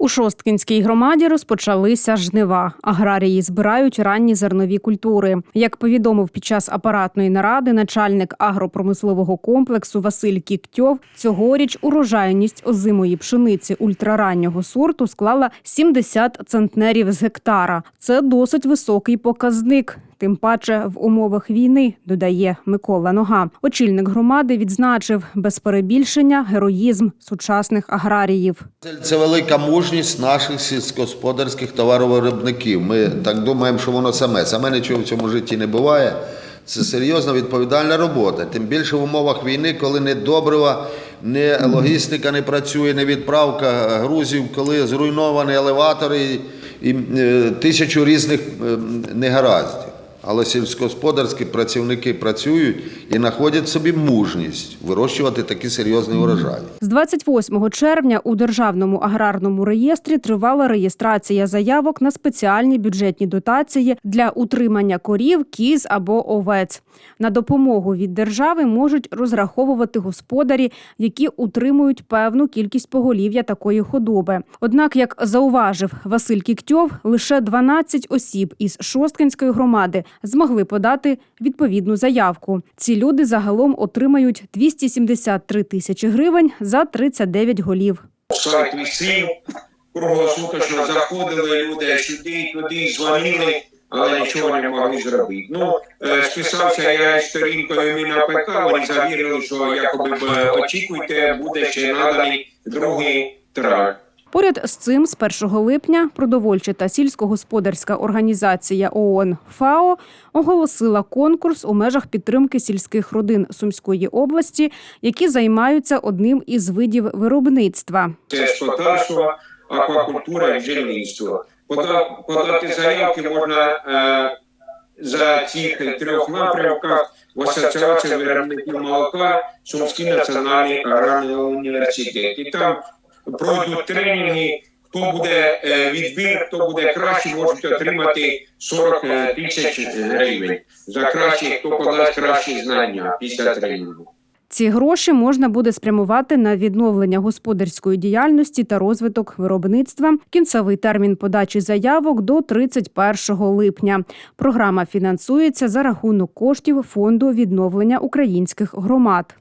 У Шосткінській громаді розпочалися жнива. Аграрії збирають ранні зернові культури. Як повідомив під час апаратної наради начальник агропромислового комплексу Василь Кіктьов, цьогоріч урожайність озимої пшениці ультрараннього сорту склала 70 центнерів з гектара. Це досить високий показник. Тим паче в умовах війни, додає Микола Нога. Очільник громади відзначив без перебільшення героїзм сучасних аграріїв. Це- велика мужність наших сільськогосподарських товаровиробників. Ми так думаємо, що воно саме. Саме нічого в цьому житті не буває. Це серйозна відповідальна робота. Тим більше в умовах війни, коли не добрива, не логістика не працює, не відправка грузів, коли зруйновані елеватори і, і е, тисячу різних е, негараздів. Але сільськогосподарські працівники працюють і знаходять собі мужність вирощувати такі серйозні урожаї. З 28 червня у державному аграрному реєстрі тривала реєстрація заявок на спеціальні бюджетні дотації для утримання корів, кіз або овець. На допомогу від держави можуть розраховувати господарі, які утримують певну кількість поголів'я такої худоби. Однак, як зауважив Василь Кіктьов, лише 12 осіб із Шосткинської громади змогли подати відповідну заявку. Ці люди загалом отримають 273 тисячі гривень за 39 голів. сайт висів, круглосуточно заходили люди сюди, туди, дзвонили, але нічого не могли зробити. Ну, е, списався я сторінкою МінАПК, вони завірили, що якоби очікуйте, буде ще наданий другий трак. Поряд з цим, з 1 липня, продовольча та сільськогосподарська організація ООН ФАО оголосила конкурс у межах підтримки сільських родин Сумської області, які займаються одним із видів виробництва. Це скотарство, аквакультура і. Пода- Подати заявки можна е, за цих трьох напрямках в Асоціацію виробників молока Сумський національний аграрний університет. І там пройдуть тренінги. Хто буде е, відбір, хто буде краще, можуть отримати 40 тисяч гривень за краще, хто подасть кращі знання після тренінгу. Ці гроші можна буде спрямувати на відновлення господарської діяльності та розвиток виробництва. Кінцевий термін подачі заявок до 31 липня. Програма фінансується за рахунок коштів фонду відновлення українських громад.